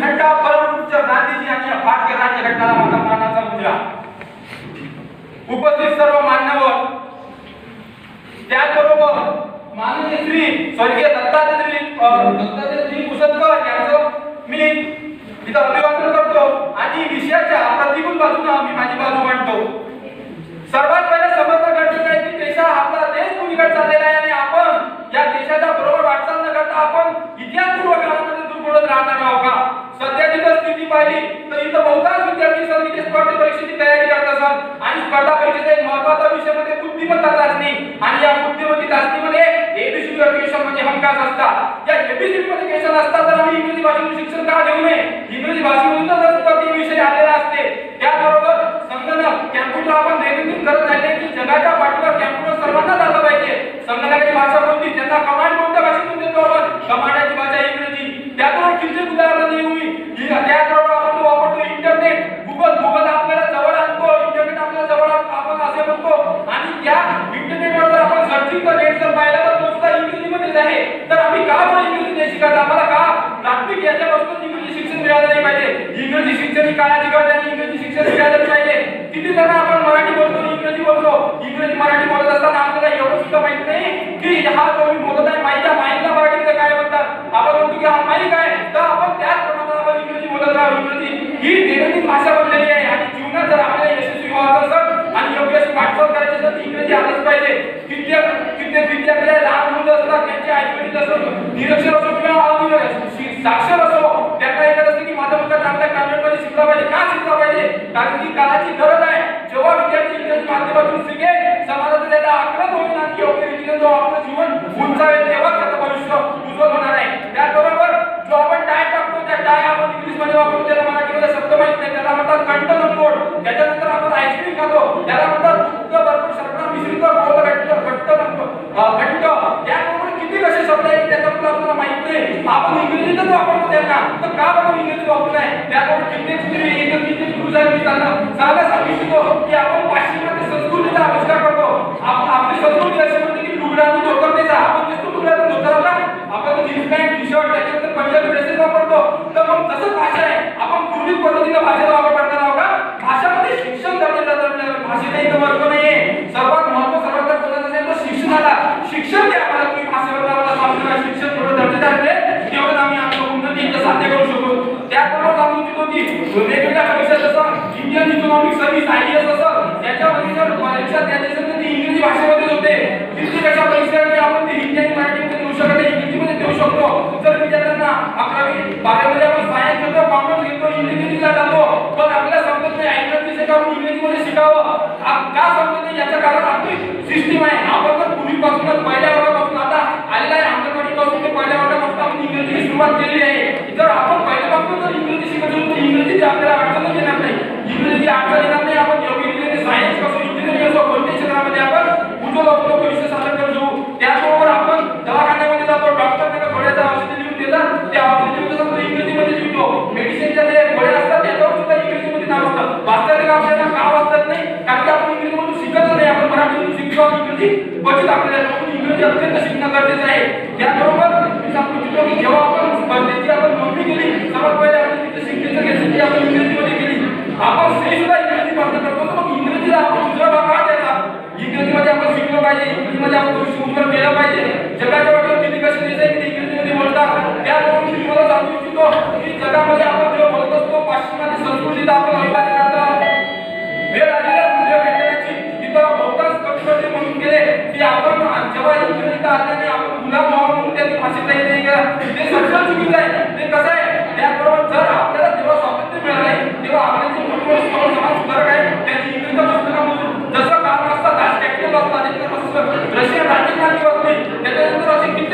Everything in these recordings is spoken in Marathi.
झेंडा परमपूज्य गांधीजी आणि या भारतीय राज्यघटनाला माझा मानाचा मुद्रा. उपस्थित सर्व मान्यवर त्याचबरोबर माननीय श्री स्वर्गीय दत्तात्रय दत्तात्रय श्री कुसदकर यांचं मी इथं अभिवादन करतो आणि विषयाच्या प्रतिकूल बाजूने मी माझी बाजू मांडतो सर्वात पहिले समजणं गरजेचं आहे की देश हा आपला देश कुणीकडे चाललेला आहे आणि आपण या देशाच्या बरोबर वाटचाल न करता आपण इतिहासपूर्व काळामध्ये दूर पडत राहणार आहोत का सध्याची जर स्थिती पाहिली तर इथं बहुतांश विद्यार्थी संगीत स्पर्धा परीक्षेची तयारी करत असाल आणि स्पर्धा परीक्षेचा एक महत्त्वाचा विषय म्हणजे बुद्धिमत्ता चाचणी. आणि या बुद्धिमत्ता चाचणीमध्ये एबीसी क्वेश्चन म्हणजे हमखास असतात. या एबीसी मध्ये क्वेश्चन असतात तर आम्ही इंग्रजी भाषेतून शिक्षण का घेऊ नये? इंग्रजी भाषेमधूनच असतात ते विषय आलेला असते. त्याबरोबर संगणक कॅम्प्युटर आपण दैनंदिन करत राहिले की जगाच्या पाठीवर कॅम्प्युटर सर्वांनाच आलं पाहिजे. संगणकाची भाषा कोणती त्यांना कमांड कोणत्या भाषेतून देतो आपण कमांडाची भाषा इंग्रजी त्याबरोबर किती उदाहरण देऊ मी ही- त्याचबरोबर आपण तो वापरतो इंटरनेट गुगल गुगल आपल्याला जवळ आणतो इंटरनेट आपल्याला जवळ आणतो आपण असे म्हणतो आणि त्या इंटरनेटवर जर आपण सर्चिंग तर नेट जर पाहिलं तर तो सुद्धा इंग्रजीमध्येच आहे इंग्रजी नाही शिकायचं आम्हाला का? याच्यापासून इंग्रजी शिक्षण मिळालं नाही पाहिजे. इंग्रजी शिक्षण ही काळाची गरज आहे इंग्रजी शिक्षण मिळालं पाहिजे. किती जण आपण मराठी बोलतो इंग्रजी बोलतो? इंग्रजी मराठी बोलत असताना आपल्याला एवढं सुद्धा माहीत नाही की हा जो मी बोलत आहे माईच्या माईला मराठीमध्ये काय म्हणतात? आपण म्हणतो की हा आहे. तर आपण त्याच प्रमाणात आपण इंग्रजी बोलत राहू. इंग्रजी ही दैनंदिन भाषा बनलेली आहे आणि जीवनात जर आपल्याला यशस्वी व्हायचं असेल आणि योग्य अशी असतात इंग्रजी आलंच पाहिजे. कित्येक कित्येक विद्यार्थी लहान मुलं असतात त्यांचे आईवडील असो निरक्षर असो किंवा अनिरक्षर साक्षर असो त्यांना एकच असते की माझा मुलगा चांगल्या कॉन्व्हेंटमध्ये शिकला पाहिजे. का शिकला पाहिजे? कारण की काळाची गरज आहे. जेव्हा विद्यार्थी इंग्रजी माध्यमातून शिकेल समाजात त्याला आकलन होईल आणि योग्य रीतीने जो आपलं जीवन उंच तेव्हा त्याचं भविष्य उज्ज्वल होणार आहे त्याचबरोबर जो आपण टाय टाकतो त्या टाय आपण इंग्लिशमध्ये वापरतो त्याला मराठीमध्ये शब्द माहीत नाही त्याला म्हणतात कंठ लंबोड त्याच्यानंतर आपण आईस्क्रीम खातो त्याला म्हणतात दुग्ध भरपूर शर्करा मिश्रित गोड घट्ट घट्ट लंब अ, घट्ट त्याबरोबर किती कसे शब्द आहेत त्याचा त्याच्याबद्दल आपल्याला माहीत नाही. आपण इंग्रजीतच वापरतो त्यांना. तर का बघून इंग्रजी वापरत नाही त्याबरोबर किती किती एक कित्येक पुरुष मी त्यांना सांगा सांगू की आपण पाश्चिमात्य संस्कृतीचा आविष्कार करतो. आपण आपली संस्कृती अशी म्हणते की लुगडातून धोतर द्यायचा आपण दिसतो लुगडातून धोतर का आपण जीन्स पॅन्ट टी शर्ट त्याच्यानंतर पंजाबी ड्रेसेस वापरतो. तर मग तसंच भाषा आहे. आपण पूर्वी पद्धतीने भाषेचा वापर करणार आहोत का? भाषामध्ये शिक्षण गरजेचं भाषेचा इथं वर्ग नाहीये सर्वात महत्त्व सर्वात जर बोलायचं असेल तर शिक्षणाला शिक्षण द्या आम्हाला तुम्ही भाषेवर आम्हाला सांगतो शिक्षण थोडं दर्जेदार आहे तेवढं आम्ही आमचं उन्नती इथं साध्य करू शकतो त्याबरोबर सांगू इच्छितो की वेगवेगळ्या परीक्षा जसं इंडियन आयडियाज असतात आय एस असं याच्यामध्ये जर परीक्षा द्यायची असेल इंग्रजी भाषेमध्ये होते. तिथली कशा परीक्षा की आपण ते हिंदी आणि मराठीमध्ये देऊ शकत नाही इंग्रजीमध्ये देऊ शकतो जर विद्यार्थ्यांना अकरावी बारावीमध्ये आपण सायन्स घेतो कॉमर्स घेतो इंग्रजीला जातो पण आपल्याला समजत नाही ऐकत दिसे का आपण इंग्रजीमध्ये शिकावं का समजत नाही याचं कारण आपली सिस्टीम आहे आपण तर पूर्वीपासूनच पहिल्या वर्गापासून आता आलेला आहे अंगणवाडीपासून ते पहिल्या वर्गापासून आपण इंग्रजीची सुरुवात केली आहे जर आपण पहिल्यापासून जर इंग्रजी शिकत होतो. तर म्हणजे इंग्रजीची आपल्याला अडचणच येणार नाही. इंग्रजी अडचण येणार क्षेत्रामध्ये आपण उज्ज्वल आपलं भविष्य साधन करतो. त्याचबरोबर आपण दवाखान्यामध्ये जातो डॉक्टर त्याला गोळ्याचा औषधी लिहून देतात. ते औषध लिहून देतात इंग्रजीमध्ये लिहितो. मेडिसिनच्या जे गोळ्या असतात त्याच्यावर सुद्धा इंग्रजीमध्ये नाव असतात वाचता का आपल्याला का वाचतात नाही कारण की आपण इंग्रजीमधून शिकत नाही. आपण मराठीतून शिकतो इंग्रजी क्वचित आपल्याला इंग्रजी अत्यंत शिकणं गरजेचं आहे त्याबरोबर मी सांगू इच्छितो की जेव्हा आपण स्पर्धेची आपण नोंदणी केली सर्वात पहिले आपण तिथे शिकण्याचं घेतलं ती आपण इंग्रजीमध्ये केली आपण ते सुद्धा इंग्रजी पात्र करतो तर मग इंग्रजीला आपण दुसरा भाग का द्यायचा इंग्रजीमध्ये आपण शिकलो पाहिजे इंग्रजीमध्ये आपण थोडी उत्तर केलं पाहिजे. जगाच्या वाटेवर किती कसे दिसेल ते इंग्रजीमध्ये बोलतात त्याबरोबर मी तुम्हाला सांगू इच्छितो की जगामध्ये आपण जेव्हा बोलत असतो पाश्चिमात्य संस्कृतीत आपण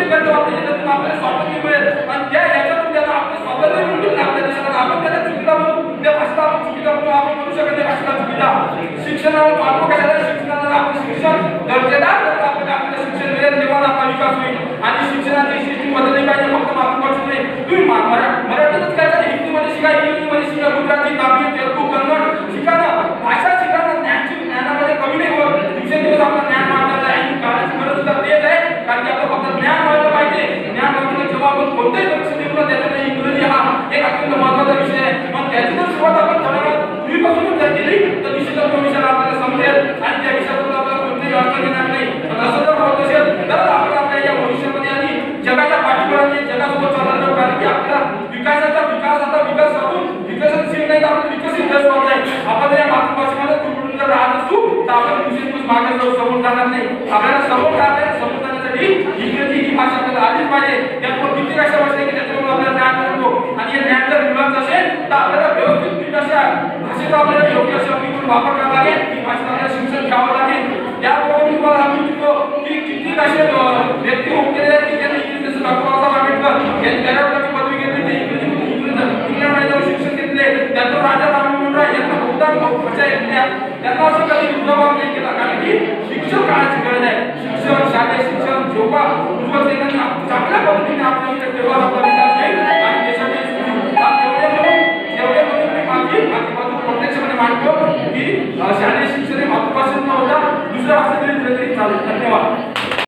त्याच्यानंतर असे कित्येक आपल्याला स्वातंत्र्य मिळेल. आणि त्या याच्यातून त्याला आपलं स्वातंत्र्य मिळून आपल्या देशाला आपण त्याला चुकीला म्हणून त्या भाषेला आपण चुकीला म्हणून आपण म्हणू शकत नाही भाषेला चुकीला. शिक्षणाला महत्त्व कशाला? शिक्षणाला आपलं शिक्षण दर्जेदार जर आपल्याला आपल्याला शिक्षण मिळेल तेव्हा आपला विकास होईल. आणि शिक्षणाची सिस्टीम बदलली पाहिजे फक्त मातृभाषेत नाही. तुम्ही मराठीतच काय झालं? हिंदीमध्ये शिकायची आपल्याला ते जगासोबत चालणार कारण की आपला विकासाचा विकास आता विकास आपण विकसनशील नाही तर आपण विकसित देश बनत आहे आपण या मातृभाषेमध्ये कुठून जर राहत असू तर आपण दुसरी दिवस मागे जाऊ समोर जाणार नाही. आपल्याला समोर जाणार समोर जाण्यासाठी इंग्रजी ही भाषा आपल्याला आलीच पाहिजे. त्यामुळे किती अशा भाषा आहे की त्याच्यामुळे आपल्याला ज्ञान मिळतो. आणि हे ज्ञान जर मिळत असेल तर आपल्याला व्यवस्थित अशा भाषेचा आपल्याला योग्य अशा विकून वापर करावा लागेल. ही भाषा आपल्याला शिक्षण घ्यावं लागेल. त्याबरोबर तुम्हाला आम्ही की किती भाषे आंबेडकर यांनी बऱ्यापैकी पदवी घेतली ते इंग्रजी इंग्रज शिक्षण घेतले त्यांचं राजा राममोहन राय यांना बहुतांश भाषा येत्या त्यांना असं कधी युद्धभाव नाही केला. कारण की शिक्षण काळाची गरज आहे. शिक्षण शालेय शिक्षण झोपा उज्ज्वल चांगल्या पद्धतीने आपल्या इथे आपला